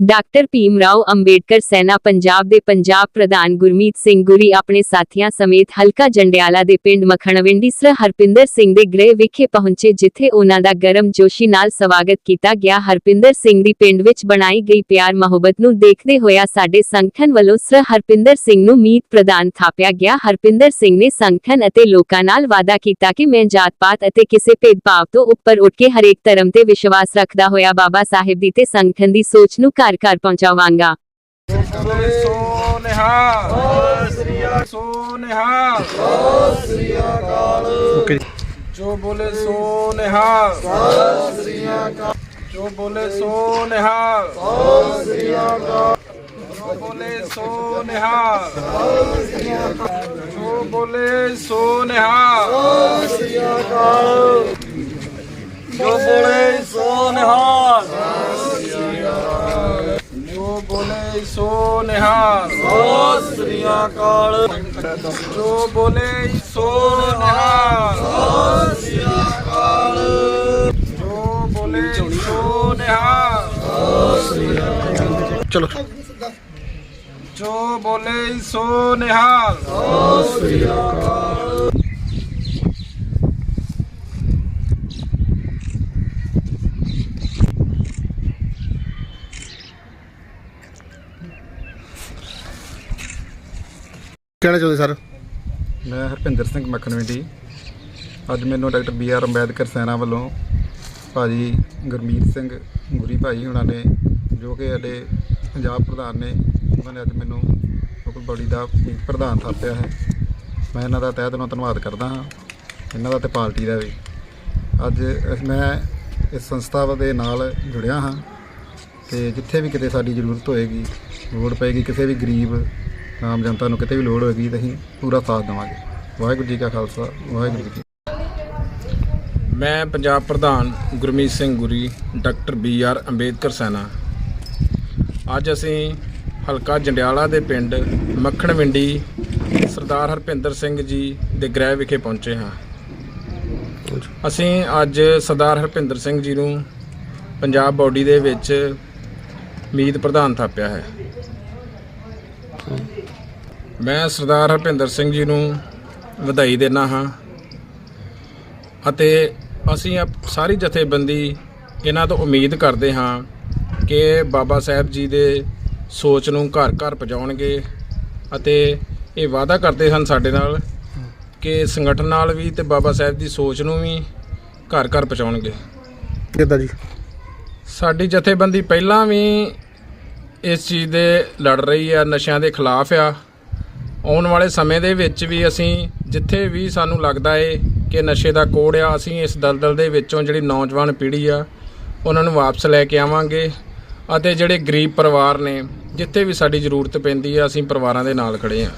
Doctor Bhim Rao Ambedkar Sena Punjab ਦੇ ਪੰਜਾਬ ਪ੍ਰਧਾਨ ਗੁਰਮੀਤ ਸਿੰਘ ਗੁਰੀ ਆਪਣੇ ਸਾਥੀਆਂ ਸਮੇਤ ਹਲਕਾ ਜੰਡਿਆਲਾ ਦੇ ਪਿੰਡ ਮਖਣਵਿੰਡੀ ਸਰ ਹਰਪਿੰਦਰ ਸਿੰਘ ਦੇ ਗ੍ਰਹਿ ਵਿਖੇ ਪਹੁੰਚੇ, ਜਿੱਥੇ ਉਹਨਾਂ ਦਾ ਗਰਮ ਜੋਸ਼ੀ ਨਾਲ ਸਵਾਗਤ ਕੀਤਾ ਗਿਆ। ਹਰਪਿੰਦਰ ਸਿੰਘ ਦੀ ਪਿੰਡ ਵਿੱਚ ਬਣਾਈ ਗਈ ਪਿਆਰ ਮੁਹੱਬਤ ਨੂੰ ਦੇਖਦੇ ਹੋਇਆ ਸਾਡੇ ਸੰਗਠਨ ਵੱਲੋਂ ਸਰ ਹਰਪਿੰਦਰ ਸਿੰਘ ਨੂੰ ਮੀਤ ਪ੍ਰਦਾਨ ਥਾਪਿਆ ਗਿਆ। ਹਰਪਿੰਦਰ ਸਿੰਘ ਨੇ ਸੰਗਠਨ ਅਤੇ ਲੋਕਾਂ ਨਾਲ ਵਾਅਦਾ ਕੀਤਾ ਕਿ ਮੈਂ ਜਾਤ ਪਾਤ ਅਤੇ ਕਿਸੇ ਭੇਦਭਾਵ ਤੋਂ ਉੱਪਰ ਉੱਠ ਕੇ ਹਰੇਕ ਧਰਮ ਤੇ ਵਿਸ਼ਵਾਸ ਰੱਖਦਾ ਹੋਇਆ ਬਾਬਾ ਸਾਹਿਬ ਦੀ ਤੇ ਸੰਗਠਨ ਦੀ ਸੋਚ ਨੂੰ ਘਰ ਘਰ ਪਹੁੰਚਾਵਾਂਗਾ ਬੋਲੇ ਸੋ ਨਿਹਾਲ ਸੋ ਨਿਹਾਲ ਜੋ ਬੋਲੇ ਸੋ ਨਿਹਾਲ ਜੋ ਬੋਲੇ ਸੋ ਨਿਹਾਲ ਜੋ ਬੋਲੇ ਸੋ ਨਿਹਾਲ ਜੋ ਬੋਲੇ ਸੋ ਨਿਹਾਲ। ਸਤਿ ਸ੍ਰੀ ਅਕਾਲ। ਜੋ ਬੋਲੇ ਸੋ ਨਿਹਾਲ। ਸਤਿ ਸ੍ਰੀ ਅਕਾਲ। ਜੋ ਬੋਲੇ ਸੋ ਨਿਹਾਲ। ਚਲੋ। ਜੋ ਬੋਲੇ ਸੋ ਨਿਹਾਲ। ਕਹਿਣਾ ਚਾਹੁੰਦੇ ਸਰ? ਮੈਂ ਹਰਪਿੰਦਰ ਸਿੰਘ ਮੱਖਣਵਿੰਡੀ ਅੱਜ ਮੈਨੂੰ doctor B R Ambedkar Sena ਵੱਲੋਂ ਭਾਜੀ ਗੁਰਮੀਤ ਸਿੰਘ ਗੁਰੀ ਭਾਈ ਉਹਨਾਂ ਨੇ, ਜੋ ਕਿ ਸਾਡੇ ਪੰਜਾਬ ਪ੍ਰਧਾਨ ਨੇ, ਉਹਨਾਂ ਨੇ ਅੱਜ ਮੈਨੂੰ ਲੋਕਲ ਬੋਡੀ ਦਾ ਪ੍ਰਧਾਨ ਥਾਪਿਆ ਹੈ। ਮੈਂ ਇਹਨਾਂ ਦਾ ਤਹਿ ਦਿਲੋਂ ਧੰਨਵਾਦ ਕਰਦਾ ਹਾਂ। ਇਹਨਾਂ ਦਾ ਤੇ ਪਾਰਟੀ ਦਾ ਵੀ। ਅੱਜ ਮੈਂ ਇਸ ਸੰਸਥਾ ਦੇ ਨਾਲ ਜੁੜਿਆ ਹਾਂ ਤੇ ਜਿੱਥੇ ਵੀ ਕਿਤੇ ਸਾਡੀ ਜ਼ਰੂਰਤ ਹੋਏਗੀ, ਲੋੜ ਪਏਗੀ, ਕਿਸੇ ਵੀ ਗਰੀਬ ਆਮ ਜਨਤਾ ਨੂੰ ਕਿਤੇ ਵੀ ਲੋੜ ਹੋਏਗੀ ਤਾਂ ਅਸੀਂ ਪੂਰਾ ਸਾਥ ਦੇਵਾਂਗੇ। ਵਾਹਿਗੁਰੂ ਜੀ ਕਾ ਖਾਲਸਾ, ਵਾਹਿਗੁਰੂ ਜੀ ਕੀ ਮੈਂ ਪੰਜਾਬ ਪ੍ਰਧਾਨ Gurmeet Singh Guri, doctor B R Ambedkar Sena. ਅੱਜ ਅਸੀਂ ਹਲਕਾ ਜੰਡਿਆਲਾ ਦੇ ਪਿੰਡ ਮੱਖਣਵਿੰਡੀ ਸਰਦਾਰ ਹਰਪਿੰਦਰ ਸਿੰਘ ਜੀ ਦੇ ਗ੍ਰਹਿ ਵਿਖੇ ਪਹੁੰਚੇ ਹਾਂ। ਅਸੀਂ ਅੱਜ ਸਰਦਾਰ ਹਰਪਿੰਦਰ ਸਿੰਘ ਜੀ ਨੂੰ ਪੰਜਾਬ ਬੋਡੀ ਦੇ ਵਿੱਚ ਮੀਤ ਪ੍ਰਧਾਨ ਥਾਪਿਆ ਹੈ। ਮੈਂ ਸਰਦਾਰ ਹਰਪਿੰਦਰ ਸਿੰਘ ਜੀ ਨੂੰ ਵਧਾਈ ਦਿੰਦਾ ਹਾਂ ਅਤੇ ਅਸੀਂ ਸਾਰੀ ਜਥੇਬੰਦੀ ਇਹਨਾਂ ਤੋਂ ਉਮੀਦ ਕਰਦੇ ਹਾਂ ਕਿ ਬਾਬਾ ਸਾਹਿਬ ਜੀ ਦੇ ਸੋਚ ਨੂੰ ਘਰ ਘਰ ਪਹੁੰਚਾਉਣਗੇ ਅਤੇ ਇਹ ਵਾਅਦਾ ਕਰਦੇ ਹਨ ਸਾਡੇ ਨਾਲ ਕਿ ਸੰਗਠਨ ਨਾਲ ਵੀ ਤੇ ਬਾਬਾ ਸਾਹਿਬ ਦੀ ਸੋਚ ਨੂੰ ਵੀ ਘਰ ਘਰ ਪਹੁੰਚਾਉਣਗੇ। ਕਿੱਦਾਂ ਜੀ? ਸਾਡੀ ਜਥੇਬੰਦੀ ਪਹਿਲਾਂ ਵੀ ਇਸ ਚੀਜ਼ ਦੇ ਲੜ ਰਹੀ ਆ ਨਸ਼ਿਆਂ ਦੇ ਖਿਲਾਫ ਆ। ਆਉਣ ਵਾਲੇ ਸਮੇਂ ਦੇ ਵਿੱਚ ਵੀ ਅਸੀਂ ਜਿੱਥੇ ਵੀ ਸਾਨੂੰ ਲੱਗਦਾ ਏ ਕਿ ਨਸ਼ੇ ਦਾ ਕੋੜ ਆ, ਅਸੀਂ ਇਸ ਦਲਦਲ ਦੇ ਵਿੱਚੋਂ ਜਿਹੜੀ ਨੌਜਵਾਨ ਪੀੜ੍ਹੀ ਆ, ਉਹਨਾਂ ਨੂੰ ਵਾਪਸ ਲੈ ਕੇ ਆਵਾਂਗੇ ਅਤੇ ਜਿਹੜੇ ਗਰੀਬ ਪਰਿਵਾਰ ਨੇ, ਜਿੱਥੇ ਵੀ ਸਾਡੀ ਜ਼ਰੂਰਤ ਪੈਂਦੀ ਆ, ਅਸੀਂ ਪਰਿਵਾਰਾਂ ਦੇ ਨਾਲ ਖੜੇ ਆ।